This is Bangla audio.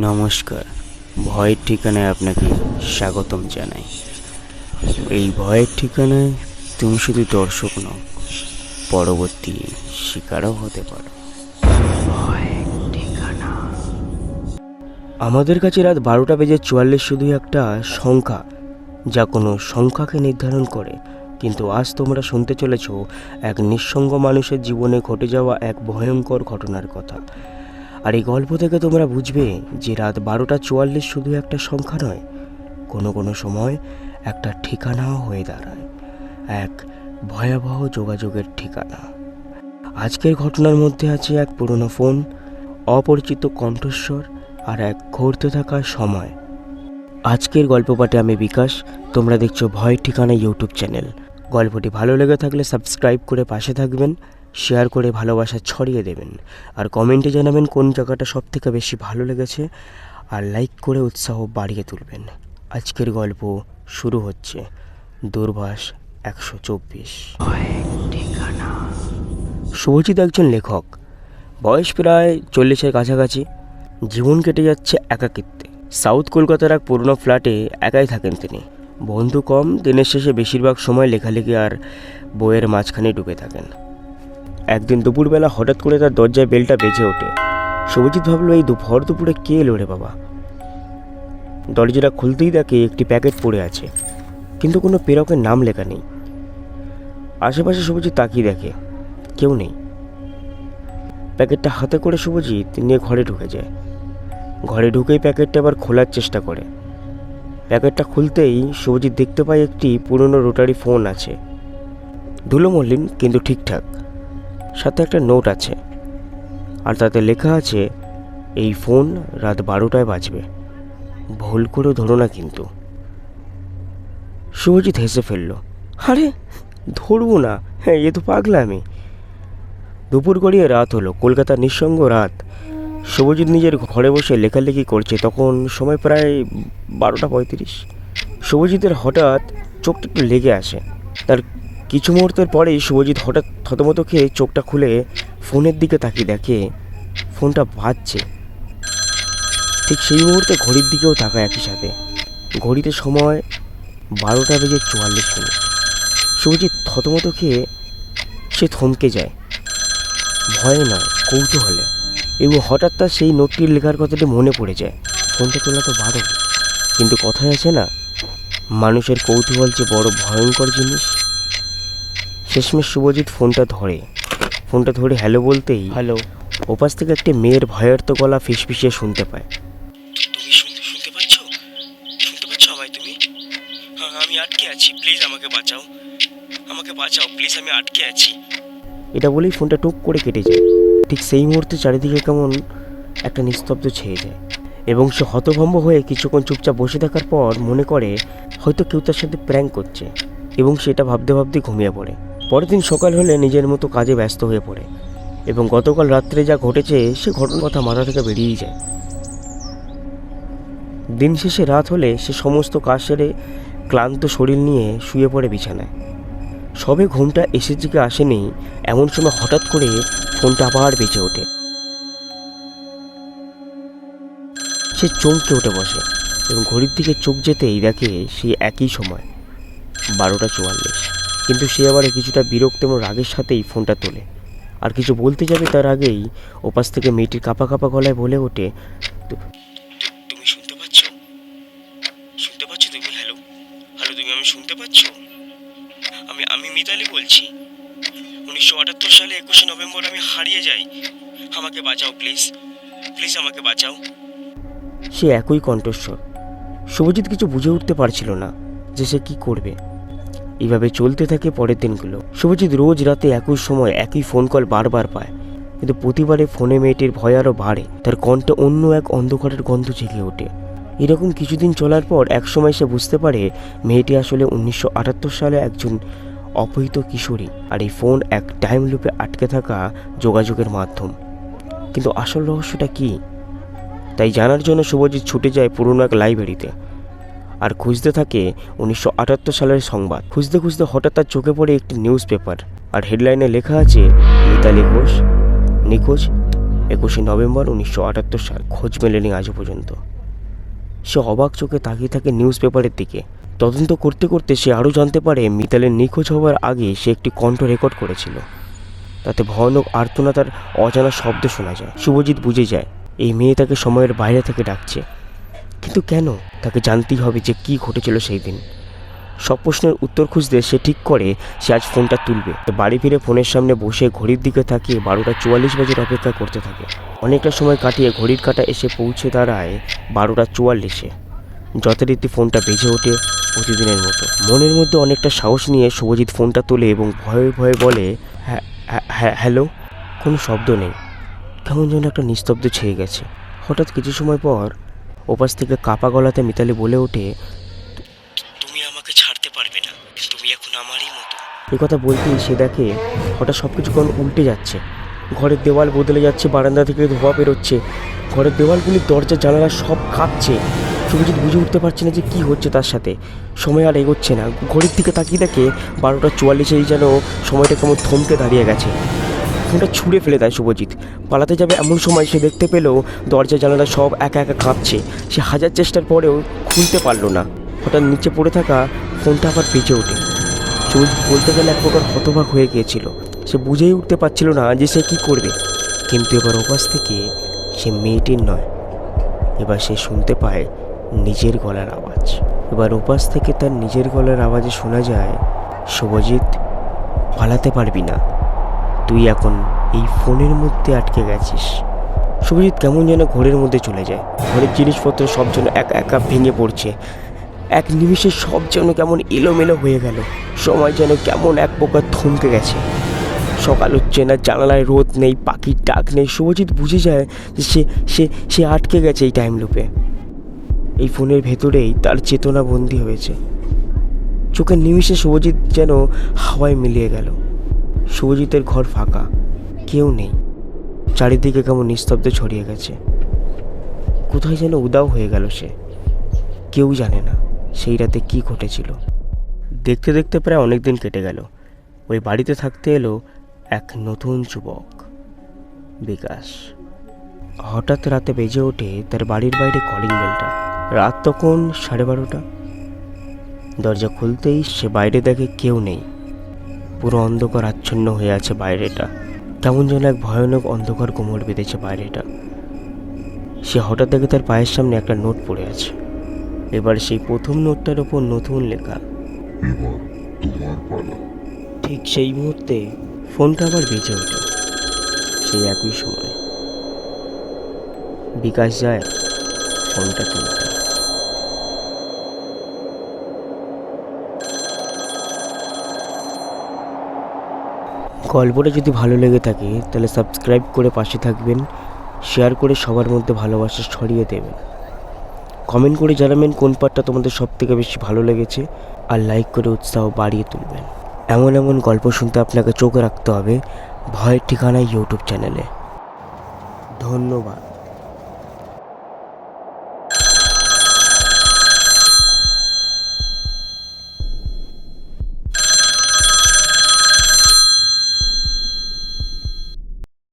নমস্কার। ভয়ের ঠিকানায় আপনাকে স্বাগতম জানাই। এই ভয়ের ঠিকানায় তুমি শুধু দর্শক নও পরবর্তী শিকারও হতে পারো। আমাদের কাছে রাত বারোটা বেজে চুয়াল্লিশ শুধু একটা সংখ্যা যা কোনো সংখ্যাকে নির্ধারণ করে। কিন্তু আজ তোমরা শুনতে চলেছ এক নিঃসঙ্গ মানুষের জীবনে ঘটে যাওয়া এক ভয়ঙ্কর ঘটনার কথা। আর এই গল্প থেকে তোমরা বুঝবে যে রাত বারোটা চুয়াল্লিশ শুধু একটা সংখ্যা নয়, কোনো কোনো সময় একটা ঠিকানাও হয়ে দাঁড়ায়, এক ভয়াবহ যোগাযোগের ঠিকানা। আজকের ঘটনার মধ্যে আছে এক পুরনো ফোন, অপরিচিত কণ্ঠস্বর আর এক ঘটতে থাকা সময়। আজকের গল্প পাঠে আমি বিকাশ, তোমরা দেখছ ভয় ঠিকানা ইউটিউব চ্যানেল। গল্পটি ভালো লেগে থাকলে সাবস্ক্রাইব করে পাশে থাকবেন। শেয়ার করে ভালোবাসা ছড়িয়ে দেবেন। আর কমেন্টে জানাবেন কোন জায়গাটা সব থেকে বেশি ভালো লেগেছে। আর লাইক করে উৎসাহ বাড়িয়ে তুলবেন। আজকের গল্প শুরু হচ্ছে দূরভাষ একশো চব্বিশ। শুভজিৎ একজন লেখক। বয়স প্রায় চল্লিশের কাছাকাছি। জীবন কেটে যাচ্ছে একাকিত্বে। সাউথ কলকাতার এক পুরনো ফ্ল্যাটে একাই থাকেন তিনি। বন্ধু কম, দিনের শেষে বেশিরভাগ সময় লেখালেখি আর বইয়ের মাঝখানে ডুবে থাকেন। একদিন দুপুরবেলা হঠাৎ করে তার দরজায় বেলটা বেজে ওঠে। শুভজিৎ ভাবলো, এই দুপুর দুপুরে কে এলো রে বাবা? দরজাটা খুলতেই দেখে একটি প্যাকেট পড়ে আছে, কিন্তু কোনো প্রেরকের নাম লেখা নেই। আশেপাশে শুভজিৎ তাকিয়ে দেখে, কেউ নেই। প্যাকেটটা হাতে করে শুভজিৎ নিয়ে ঘরে ঢুকে যায়। ঘরে ঢুকেই প্যাকেটটা আবার খোলার চেষ্টা করে। প্যাকেটটা খুলতেই শুভজিৎ দেখতে পায় একটি পুরনো রোটারি ফোন আছে। ধুলো মলিন, কিন্তু ঠিকঠাক। সাথে একটা নোট আছে। আর তাতে লেখা আছে, এই ফোন রাত বারোটায় বাজবে। ভুল করে ধরো না কিন্তু। শুভজিৎ হেসে ফেলল, আরে, ধরবো না হ্যাঁ এ তো পাগলা আমি দুপুর গড়িয়ে রাত হলো কলকাতার নিঃসঙ্গ রাত। শুভজিৎ নিজের ঘরে বসে লেখালেখি করছে, তখন সময় প্রায় বারোটা পঁয়ত্রিশ। শুভজিতের হঠাৎ চোখটা একটু লেগে আসে, তার কিছু মুহূর্তের পরেই শুভজিৎ হঠাৎ থতমত খেয়ে চোখটা খুলে ফোনের দিকে তাকিয়ে দেখে ফোনটা বাজছে। ঠিক সেই মুহূর্তে ঘড়ির দিকেও তাকায় একই সাথে। ঘড়িতে সময় বারোটা বেজে চুয়াল্লিশ মিনিট। শুভজিৎ থতমত খেয়ে সে থমকে যায়। ভয়ে নয়, কৌতূহলে। এবং হঠাৎ তার সেই নোটটির লেখার কথাটি মনে পড়ে যায়। ফোনটা তোলা তো বারো কিন্তু কথায় আছে না, মানুষের কৌতূহল যে বড় ভয়ঙ্কর জিনিস। শেষমেশ শুভজিৎ ফোনটা ধরে। ফোনটা ধরে হ্যালো বলতেই হ্যালো। ওপাশ থেকে একটি মেয়ের ভয়ার্ত গলা ফিসফিসিয়ে শুনতে পায়। তুমি শুনতে শুনতে পাচ্ছ? শুনতে পাচ্ছ আমায় তুমি? হ্যাঁ আমি আটকে আছি। প্লিজ আমাকে বাঁচাও। আমাকে বাঁচাও প্লিজ আমি আটকে আছি। এটা বলেই ফোনটা টুক করে কেটে যায়। ঠিক সেই মুহূর্তে চারিদিকে কেমন একটা নিস্তব্ধ ছেয়ে যায়। এবং সে হতভম্ব হয়ে কিছুক্ষণ চুপচাপ বসে থাকার পর মনে করে হয়তো কেউ তার সাথে প্র্যাঙ্ক করছে। এবং সেটা ভাবতে ভাবতে ঘুমিয়ে পড়ে। পরের দিন সকাল হলে নিজের মতো কাজে ব্যস্ত হয়ে পড়ে এবং গতকাল রাত্রে যা ঘটেছে সে ঘটনার কথা মাথা থেকে বেরিয়েই যায়। দিন শেষে রাত হলে সে সমস্ত কাজ সেরে ক্লান্ত শরীর নিয়ে শুয়ে পড়ে বিছানায়। সবে ঘুমটা এসের দিকে আসেনি, এমন সময় হঠাৎ করে ফোনটা আবার বেঁচে ওঠে। সে চমকে উঠে বসে এবং ঘড়ির দিকে চোখ যেতেই দেখে সেই একই সময়, বারোটা চুয়াল্লিশ। কিন্তু সে আবার কিছুটা বিরক্ত এবং রাগের সাথেই ফোনটা তোলে। আর কিছু বলতে যাবে তার আগেই ওপাশ থেকে মেয়েটির কাপা কাপা গলায় বলে ওঠে তুমি শুনতে পাচ্ছ? শুনতে পাচ্ছ তুমি? হ্যালো হ্যালো তুমি আমি শুনতে পাচ্ছ? আমি আমি মিতালি বলছি। উনিশশো আটাত্তর সালে একুশে নভেম্বর আমি হারিয়ে যাই। আমাকে বাঁচাও প্লিজ আমাকে বাঁচাও। সে একই কণ্ঠস্বর। শুভজিৎ কিছু বুঝে উঠতে পারছিল না যে সে কি করবে। এইভাবে চলতে থাকে পরের দিনগুলো। শুভজিৎ রোজ রাতে একই সময় একই ফোন কল বারবার পায়। কিন্তু প্রতিবারে ফোনে মেয়েটির ভয় আরও বাড়ে। তার কণ্ঠে অন্য এক অন্ধকারের গন্ধ জেগে ওঠে। এরকম কিছুদিন চলার পর একসময় সে বুঝতে পারে মেয়েটি আসলে উনিশশো আটাত্তর সালে একজন অপহৃত কিশোরী আর এই ফোন এক টাইম লুপে আটকে থাকা যোগাযোগের মাধ্যম। কিন্তু আসল রহস্যটা কী? তাই জানার জন্য শুভজিৎ ছুটে যায় পুরনো এক লাইব্রেরিতে আর খুঁজতে থাকে উনিশশো আটাত্তর সালের সংবাদ। খুঁজতে খুঁজতে হঠাৎ তার চোখে পড়ে একটি নিউজ পেপার আর হেডলাইনে লেখা আছে, মিতালি ঘোষ, নিখোঁজ, একুশে নভেম্বর উনিশশো আটাত্তর সাল। খোঁজ মেলেনি আজও পর্যন্ত। সে অবাক চোখে তাকিয়ে থাকে নিউজ পেপারের দিকে। তদন্ত করতে করতে সে আরও জানতে পারে মিতালের নিখোঁজ হওয়ার আগে সে একটি কণ্ঠ রেকর্ড করেছিল। তাতে ভয়ানক আর্তনাতার অজানা শব্দ শোনা যায়। শুভজিৎ বুঝে যায়, এই মেয়ে তাকে সময়ের বাইরে থেকে ডাকছে। কিন্তু কেন? তাকে জানতেই হবে যে কি ঘটেছিল সেই দিন। সব প্রশ্নের উত্তর খুঁজতে সে ঠিক করে সে আজ ফোনটা তুলবে। বাড়ি ফিরে ফোনের সামনে বসে ঘড়ির দিকে তাকিয়ে বারোটা চুয়াল্লিশ বাজের অপেক্ষা করতে থাকে। অনেকটা সময় কাটিয়ে ঘড়ির কাঁটা এসে পৌঁছে দাঁড়ায় বারোটা চুয়াল্লিশে। যথারীতি ফোনটা বেজে ওঠে প্রতিদিনের মতো। মনের মধ্যে অনেকটা সাহস নিয়ে শুভজিৎ ফোনটা তোলে এবং ভয়ে ভয়ে বলে হ্যাঁ হ্যাঁ হ্যালো? কোনো শব্দ নেই। কেমন যেন একটা নিস্তব্ধ ছেয়ে গেছে। হঠাৎ কিছু সময় পর ওপাশ থেকে কাপা গলাতে মিতালি বলে ওঠে তুমি আমাকে ছাড়তে পারবে না তুমি এখন আমারই মতো। এই কথা বলতেই সে দেখে হঠাৎ সব কিছু কেমন উল্টে যাচ্ছে। ঘরের দেওয়াল বদলে যাচ্ছে বারান্দা থেকে ধোয়া বেরোচ্ছে। ঘরের দেওয়ালগুলি দরজা জানালা সব কাঁপছে। শুভজিৎ বুঝে উঠতে পারছে না যে কী হচ্ছে তার সাথে। সময় আর এগোচ্ছে না। ঘড়ির দিকে তাকিয়ে দেখে বারোটা চুয়াল্লিশেই যেন সময়টা কেমন থমকে দাঁড়িয়ে গেছে। ফোনটা ছুঁড়ে ফেলে দেয় শুভজিৎ। পালাতে যাবে এমন সময় সে দেখতে পেল দরজা, জানালা সব একা একা কাঁপছে। সে হাজার চেষ্টার পরেও খুলতে পারল না। হঠাৎ নিচে পড়ে থাকা ফোনটা আবার বেঁচে ওঠে। শুভজিৎ বলতে গেলে এক প্রকার হতবাক হয়ে গিয়েছিল। সে বুঝেই উঠতে পারছিল না যে সে কী করবে। কিন্তু এবার ওপাশ থেকে সে মেয়েটির নয়। এবার সে শুনতে পায় নিজের গলার আওয়াজ। এবার ওপাশ থেকে তার নিজের গলার আওয়াজে শোনা যায়, শুভজিৎ, পালাতে পারবি না। তুই এখন এই ফোনের মধ্যে আটকে গেছিস। শুভজিৎ কেমন যেন ঘরের মধ্যে চলে যায়। ঘরের জিনিসপত্র সব যেন একা একা ভেঙে পড়ছে। এক নিমিষে সব যেন কেমন এলোমেলো হয়ে গেল। সময় যেন কেমন এক প্রকার থমকে গেছে। সকাল হচ্ছে না, জানালায় রোদ নেই, পাখির ডাক নেই। শুভজিৎ বুঝে যায় যে সে সে সে আটকে গেছে এই টাইম লুপে এই ফোনের ভেতরেই তার চেতনা বন্দী হয়েছে। চোখের নিমিষে শুভজিৎ যেন হাওয়ায় মিলিয়ে গেল। শুভজিতের ঘর ফাঁকা। কেউ নেই। চারিদিকে কেমন নিস্তব্ধ ছড়িয়ে গেছে। কোথায় যেন উদাও হয়ে গেল সে। কেউ জানে না সেই রাতে কি ঘটেছিল। দেখতে দেখতে প্রায় অনেক দিন কেটে গেল। ওই বাড়িতে থাকতে এলো এক নতুন যুবক। বিকাশ। হঠাৎ রাতে বেজে ওঠে তার বাড়ির বাইরে কলিং বেলটা রাত তখন সাড়ে বারোটা। দরজা খুলতেই সে বাইরে দেখে কেউ নেই। পুরো অন্ধকার আচ্ছন্ন হয়ে আছে বাইরেটা। তেমন যেন এক ভয়ানক অন্ধকার কোমর বেঁধেছে বাইরেটা। সে হঠাৎ দেখে তার পায়ের সামনে একটা নোট পড়ে আছে। এবার সেই প্রথম নোটটার ওপর নতুন লেখা। ঠিক সেই মুহূর্তে ফোনটা আবার বেঁচে ওঠে। সেই একই সময়। বিকাশ যায় ফোনটা তুলতে গল্পটা যদি ভালো লেগে থাকে, তাহলে সাবস্ক্রাইব করে পাশে থাকবেন শেয়ার করে সবার মধ্যে ভালোবাসা ছড়িয়ে দেবেন। কমেন্ট করে জানাবেন কোন পার্টটা তোমাদের সবথেকে বেশি ভালো লেগেছে, আর লাইক করে উৎসাহ বাড়িয়ে তুলবেন। এমন এমন গল্প শুনতে আপনাকে চোখে রাখতে হবে, ভয়ের ঠিকানা ইউটিউব চ্যানেলে ধন্যবাদ।